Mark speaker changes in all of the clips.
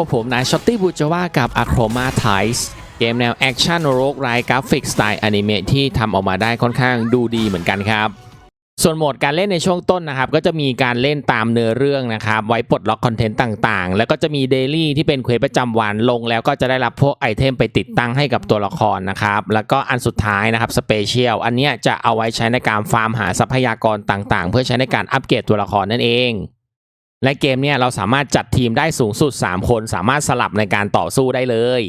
Speaker 1: กับผมนายช็อตตี้บูจาวากับ a c h r o m a t i c e เกมแนวแอคชั่นโรกไรกราฟิกสไตล์อนิเมะที่ทำออกมาได้ค่อนข้างดูดีเหมือนกันครับ ส่วนโหมดการเล่นในช่วงต้นนะครับ ก็จะมีการเล่นตามเนื้อเรื่องนะครับ ไว้ปลดล็อกคอนเทนต์ต่างๆ แล้วก็จะมีเดลี่ที่เป็นเควสประจำวันลง แล้วก็จะได้รับพวกไอเทมไปติดตั้งให้กับตัวละครนะครับ แล้วก็อันสุดท้ายนะครับสเปเชียลอันนี้จะเอาไว้ใช้ในการฟาร์มหาทรัพยากรต่างๆ เพื่อใช้ในการอัปเกรดตัวละครนั่นเอง และเกมเนี่ยเราสามารถจัดทีมได้สูงสุด 3 คน สามารถสลับในการต่อสู้ได้เลย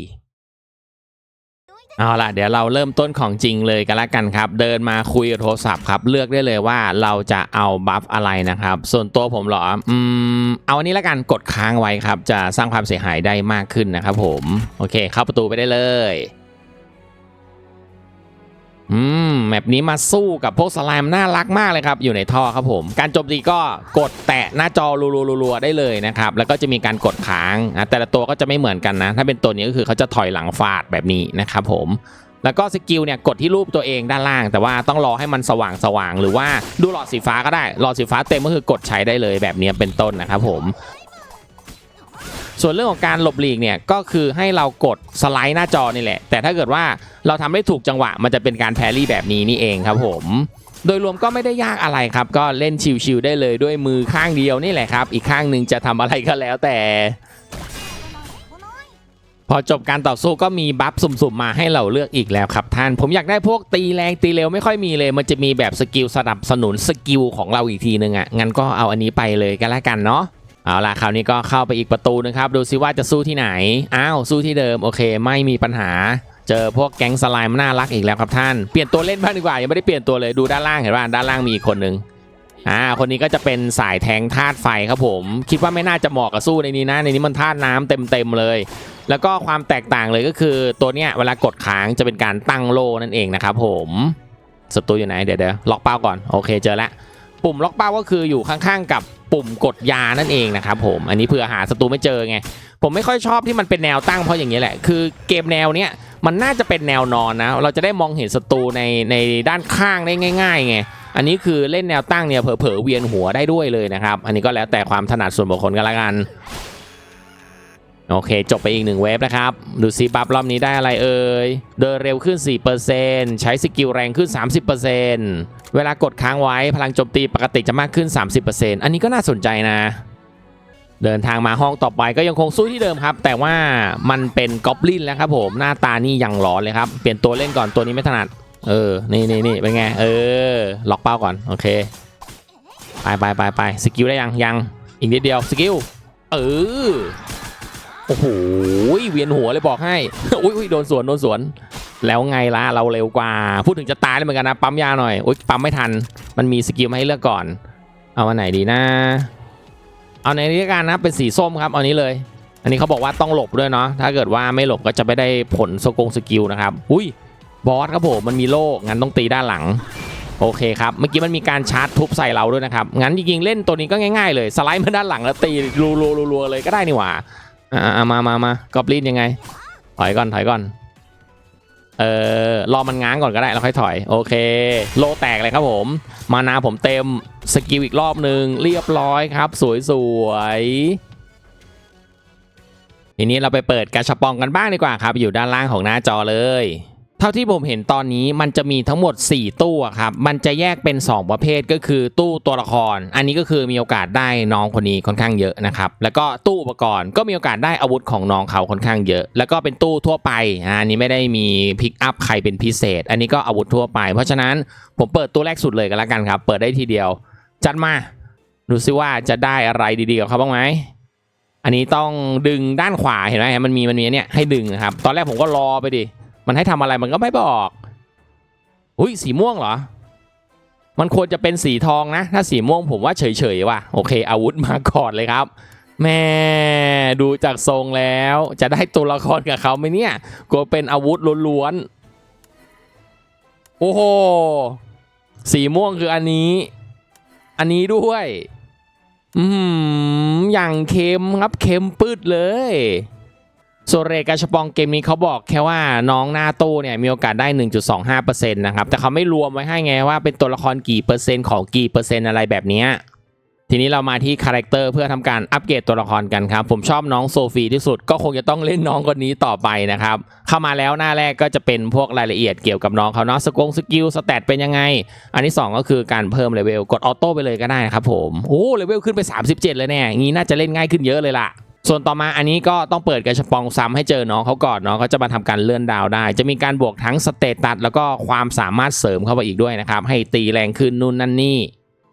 Speaker 1: เอาล่ะ เดี๋ยวเราเริ่มต้นของจริงเลยกันละกันครับ เดินมาคุยโทรศัพท์ครับ เลือกได้เลยว่าเราจะเอาบัฟอะไรนะครับ ส่วนตัวผมหรออืมเอาอันนี้ละกันกดค้างไว้ครับ จะสร้างความเสียหายได้มากขึ้นนะครับผม โอเค เข้าประตูไปได้เลย อืมแมปนี้มาสู้กับพวกสไลม์น่ารักมากเลยครับ อยู่ในท่อครับผม การจมตีก็กดแตะหน้าจอรัวๆได้เลยนะครับ แล้วก็จะมีการกดค้างอะแต่ละตัวก็จะไม่เหมือนกันนะ ถ้าเป็นตัวนี้ก็คือเขาจะถอยหลังฟาดแบบนี้นะครับผมแล้วก็สกิลเนี่ยกดที่รูปตัวเองด้านล่าง แต่ว่าต้องรอให้มันสว่างสว่างหรือว่าดูหลอดสีฟ้าก็ได้ หลอดสีฟ้าเต็มก็คือกดใช้ได้เลยแบบนี้เป็นต้นนะครับผม ส่วนเรื่องของการหลบหลีกเนี่ยก็คือให้เรากดสไลด์หน้าจอนี่แหละ แต่ถ้าเกิดว่าเราทำได้ถูกจังหวะ มันจะเป็นการแพรี่แบบนี้นี่เองครับผมโดยรวมก็ไม่ได้ยากอะไรครับ ก็เล่นชิวๆได้เลยด้วยมือข้างเดียวนี่แหละครับ อีกข้างหนึ่งจะทำอะไรก็แล้วแต่ พอจบการต่อสู้ก็มีบัฟสุ่มๆมาให้เราเลือกอีกแล้วครับท่าน ผมอยากได้พวกตีแรงตีเร็วไม่ค่อยมีเลย มันจะมีแบบสกิลสนับสนุนสกิลของเราอีกทีนึงอะงั้นก็เอาอันนี้ไปเลยก็แล้วกันเนาะ เอาล่ะคราวนี้ก็เข้าไปอีกประตูนึงครับ ดูซิว่าจะสู้ที่ไหน อ้าว สู้ที่เดิม โอเค ไม่มีปัญหา เจอพวกแก๊งสไลม์น่ารักอีกแล้วครับท่าน เปลี่ยนตัวเล่นบ้างดีกว่า ยังไม่ได้เปลี่ยนตัวเลย ดูด้านล่างเห็นป่ะด้านล่างมีอีกคนนึงอ่า คนนี้ก็จะเป็นสายแทงธาตุไฟครับผม คิดว่าไม่น่าจะเหมาะกับสู้ในนี้นะ ในนี้มันธาตุน้ำเต็มๆเลย แล้วก็ความแตกต่างเลยก็คือตัวเนี้ยเวลากดค้างจะเป็นการตั้งโลนั่นเองนะครับผมศัตรูอยู่ไหนเดี๋ยวเดี๋ยวล็อกเป้าก่อน โอเคเจอแล้วปุ่มล็อกเป้าก็คืออยู่ข้างๆกับ ปุ่มกดยานั่นเองนะครับผมอันนี้เผื่อหาศัตรูไม่เจอไง ผมไม่ค่อยชอบที่มันเป็นแนวตั้งเพราะอย่างนี้แหละ คือเกมแนวเนี้ยมันน่าจะเป็นแนวนอนนะ เราจะได้มองเห็นศัตรูในในด้านข้างได้ง่ายๆไงอันนี้คือเล่นแนวตั้งเนี่ยเผลอๆเวียนหัวได้ด้วยเลยนะครับ อันนี้ก็แล้วแต่ความถนัดส่วนบุคคลกันละกัน โอเค จบไปอีกหนึ่งเวฟนะครับ ดูซิบัฟรอบนี้ได้อะไรเอ่ย เดินเร็วขึ้น 4%ใช้สกิลแรงขึ้น 30%เวลากดค้างไว้พลังโจมตีปกติจะมากขึ้น 30%อันนี้ก็น่าสนใจนะ เดินทางมาห้องต่อไปก็ยังคงสู้ที่เดิมครับ แต่ว่ามันเป็นกอบลินแล้วครับผมหน้าตานี่ยังร้อนเลยครับ เปลี่ยนตัวเล่นก่อนตัวนี้ไม่ถนัด เออ นี่นี่นี่เป็นไง เออ ล็อกเป้าก่อน โอเค ไปไปไปไปสกิลได้ยังยัง อีกนิดเดียวสกิล เออ โอ้โหเวียนหัวเลยบอกให้อุ้ยอุ้ยโดนสวนโดนสวน แล้วไงล่ะเราเร็วกว่า พูดถึงจะตายเลยเหมือนกันนะปั๊มยาหน่อยอุ้ยปั๊มไม่ทัน มันมีสกิลมาให้เลือกก่อน เอาอันไหนดีนะ เอาในนี้กันนะเป็นสีส้มครับเอานี้เลย อันนี้เขาบอกว่าต้องหลบด้วยเนาะถ้าเกิดว่าไม่หลบก็จะไม่ได้ผลสกงสกิลนะครับอุ้ยบอสครับผมมันมีโล่งั้นต้องตีด้านหลังโอเคครับเมื่อกี้มันมีการชาร์จทุบใส่เราด้วยนะครับงั้นจริงๆเล่นตัวนี้ก็ง่ายๆเลยสไลด์มาด้านหลังแล้วตีรัวๆเลยก็ได้นี่หว่า อ่ามา มามากอบลินยังไง ถอยก่อน ถอยก่อน เออรอมันง้างก่อนก็ได้ แล้วค่อยถอย โอเค โลแตกเลยครับผม มานาผมเต็ม สกิลอีกรอบหนึ่งเรียบร้อยครับ สวยๆทีนี้เราไปเปิดกาชาปองกันบ้างดีกว่าครับ อยู่ด้านล่างของหน้าจอเลย เท่าที่ผมเห็นตอนนี้มันจะมีทั้งหมด 4 ตู้ครับ มันจะแยกเป็น 2 ประเภทก็คือตู้ตัวละคร อันนี้ก็คือมีโอกาสได้น้องคนนี้ค่อนข้างเยอะนะครับ แล้วก็ตู้อุปกรณ์ก็มีโอกาสได้อาวุธของน้องเขาค่อนข้างเยอะ แล้วก็เป็นตู้ทั่วไปอันนี้ไม่ได้มีพิกอัพใครเป็นพิเศษ อันนี้ก็อาวุธทั่วไป เพราะฉะนั้นผมเปิดตู้แรกสุดเลยกันละกันครับ เปิดได้ทีเดียว จัดมาดูซิว่าจะได้อะไรดีๆกับเขาบ้างไหมอันนี้ต้องดึงด้านขวาเห็นไหมมันมีมันมีเนี่ยให้ดึงนะครับ ตอนแรกผมก็รอไปดิ มันให้ทำอะไรมันก็ไม่บอกอุ้ยสีม่วงเหรอ มันควรจะเป็นสีทองนะ ถ้าสีม่วงผมว่าเฉยๆว่ะโอเคอาวุธมาก่อนเลยครับแม่ดูจากทรงแล้วจะได้ตัวละครกับเขาไหมเนี่ยกลัวเป็นอาวุธล้วนๆโอ้โหสีม่วงคืออันนี้ อันนี้ด้วย อืมอย่างเค็มครับเค็มปืดเลย โซเรกาชปองเกมนี้เขาบอกแค่ว่าน้องหน้าตู้เนี่ยมีโอกาสได้ 1.25%นะครับ แต่เขาไม่รวมไว้ให้ไงว่าเป็นตัวละครกี่เปอร์เซ็นต์ของกี่เปอร์เซ็นต์อะไรแบบนี้ทีนี้เรามาที่คาแรคเตอร์เพื่อทำการอัปเกรดตัวละครกันครับ ผมชอบน้องโซฟีที่สุดก็คงจะต้องเล่นน้องคนนี้ต่อไปนะครับ เข้ามาแล้วหน้าแรกก็จะเป็นพวกรายละเอียดเกี่ยวกับน้องเขาเนาะสกงสกิลสแตทเป็นยังไง อันที่ 2 ก็คือการเพิ่มเลเวลกดออโต้ไปเลยก็ได้นะครับผมโอ้เลเวลขึ้นไป 37 เลยเนี่ยงี้น่าจะเล่นง่ายขึ้นเยอะเลยล่ะ ส่วนต่อมาอันนี้ก็ต้องเปิดกระชปองซ้ำให้เจอน้องเขาก่อนเนาะเขาจะมาทำการเลื่อนดาวได้ จะมีการบวกทั้งสเตตัสแล้วก็ความสามารถเสริมเข้าไปอีกด้วยนะครับ ให้ตีแรงขึ้นนู่นนั่นนี่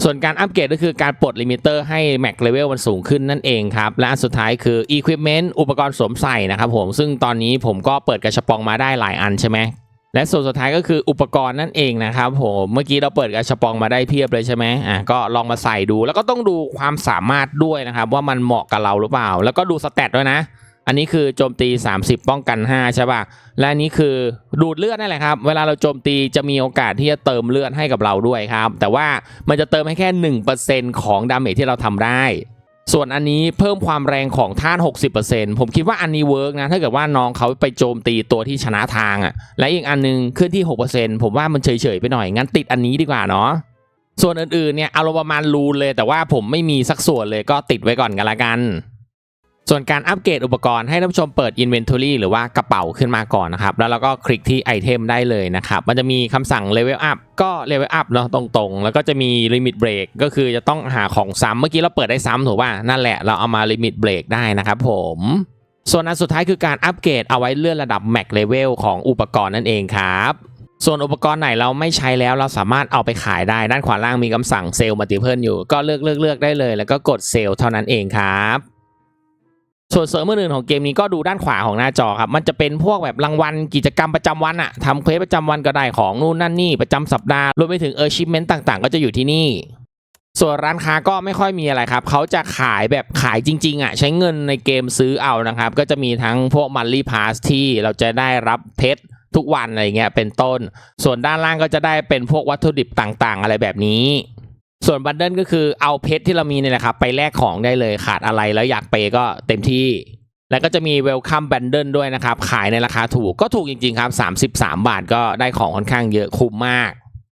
Speaker 1: ส่วนการอัปเกรดก็คือการปลดลิมิเตอร์ให้แม็กเลเวลมันสูงขึ้นนั่นเองครับ และอันสุดท้ายคือ Equipment อุปกรณ์สวมใส่นะครับผมซึ่งตอนนี้ผมก็เปิดกระชปองมาได้หลายอันใช่ไหม และส่วนสุดท้ายก็คืออุปกรณ์นั่นเองนะครับผมเมื่อกี้เราเปิดกระชับปองมาได้เพียบเลยใช่ไหมอะก็ลองมาใส่ดู แล้วก็ต้องดูความสามารถด้วยนะครับ ว่ามันเหมาะกับเราหรือเปล่า แล้วก็ดูสแตทด้วยนะ อันนี้คือโจมตี 30 ป้องกัน 5 ใช่ป่ะและอันนี้คือดูดเลือดนั่นแหละครับ เวลาเราโจมตีจะมีโอกาสที่จะเติมเลือดให้กับเราด้วยครับ แต่ว่ามันจะเติมให้แค่ 1%ของดาเมจที่เราทำได้ ส่วนอันนี้เพิ่มความแรงของท่าน 60%ผมคิดว่าอันนี้เวิร์กนะ ถ้าเกิดว่าน้องเขาไปโจมตีตัวที่ชนะทางอะ่ะ และอีกอันนึงขึ้นที่ 6%ผมว่ามันเฉยๆไปหน่อย งั้นติดอันนี้ดีกว่าเนาะ ส่วนอื่นๆเนี่ยอารมณ์ประมาณรูนเลย แต่ว่าผมไม่มีสักส่วนเลยก็ติดไว้ก่อนกันละกัน ส่วนการอัปเกรดอุปกรณ์ให้ท่านผู้ชมเปิด Inventory หรือว่ากระเป๋าขึ้นมาก่อนนะครับ แล้วเราก็คลิกที่ไอเทมได้เลยนะครับ มันจะมีคำสั่ง Level Up ก็ Level Up เนาะตรงๆ แล้วก็จะมี Limit Break ก็คือจะต้องหาของซ้ำเมื่อกี้เราเปิดได้ซ้ำถูกป่ะนั่นแหละเราเอามา Limit Break ได้นะครับผมส่วนอันสุดท้ายคือการอัปเกรดเอาไว้เลื่อนระดับ Max Level ของอุปกรณ์นั่นเองครับส่วนอุปกรณ์ไหนเราไม่ใช้แล้วเราสามารถเอาไปขายได้ด้านขวาล่างมีคำสั่งเซลล์มัลติเพิลอยู่ ก็เลือกเลือกเลือกได้เลย แล้วก็กดเซลล์เท่านั้นเองครับ ส่วนเสริมอื่นๆของเกมนี้ก็ดูด้านขวาของหน้าจอครับ มันจะเป็นพวกแบบรางวัลกิจกรรมประจำวันอะทำเควสประจำวันก็ได้ของนู่นนั่นนี่ประจำสัปดาห์รวมไปถึงเออร์ชิมเมนต์ต่างๆ ก็จะอยู่ที่นี่ ส่วนร้านค้าก็ไม่ค่อยมีอะไรครับ เขาจะขายแบบขายจริงๆอะใช้เงินในเกมซื้อเอานะครับ ก็จะมีทั้งพวกมันลี่พาสที่เราจะได้รับเพชรทุกวันอะไรเงี้ยเป็นต้น ส่วนด้านล่างก็จะได้เป็นพวกวัตถุดิบต่างๆ อะไรแบบนี้ ส่วนบัตเดิลก็คือเอาเพชรที่เรามีเนี่ยนะครับ ไปแลกของได้เลยขาดอะไรแล้วอยากเปก็เต็มที่ แล้วก็จะมีเวลคัมบันเดิลด้วยนะครับ ขายในราคาถูกก็ถูกจริงๆครับ 33 บาทก็ได้ของค่อนข้างเยอะคุ้มมาก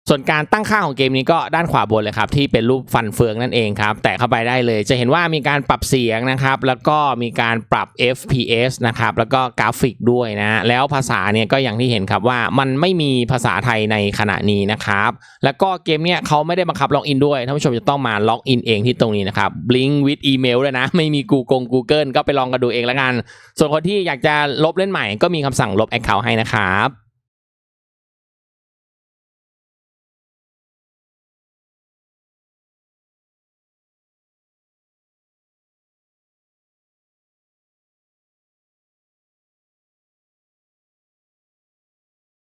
Speaker 1: ส่วนการตั้งค่าของเกมนี้ก็ด้านขวาบนเลยครับที่เป็นรูปฟันเฟืองนั่นเองครับ แตะเข้าไปได้เลยจะเห็นว่ามีการปรับเสียงนะครับ แล้วก็มีการปรับ FPS นะครับ แล้วก็กราฟิกด้วยนะ แล้วภาษาเนี่ยก็อย่างที่เห็นครับว่ามันไม่มีภาษาไทยในขณะนี้นะครับ แล้วก็เกมเนี่ยเขาไม่ได้บังคับล็อกอินด้วยท่านผู้ชมจะต้องมาล็อกอินเองที่ตรงนี้นะครับ Blink with email ด้วยนะ ไม่มีกูกง Google ก็ไปลองกันดูเองแล้วกัน ส่วนคนที่อยากจะลบเล่นใหม่ก็มีคำสั่งลบ Account ให้นะครับ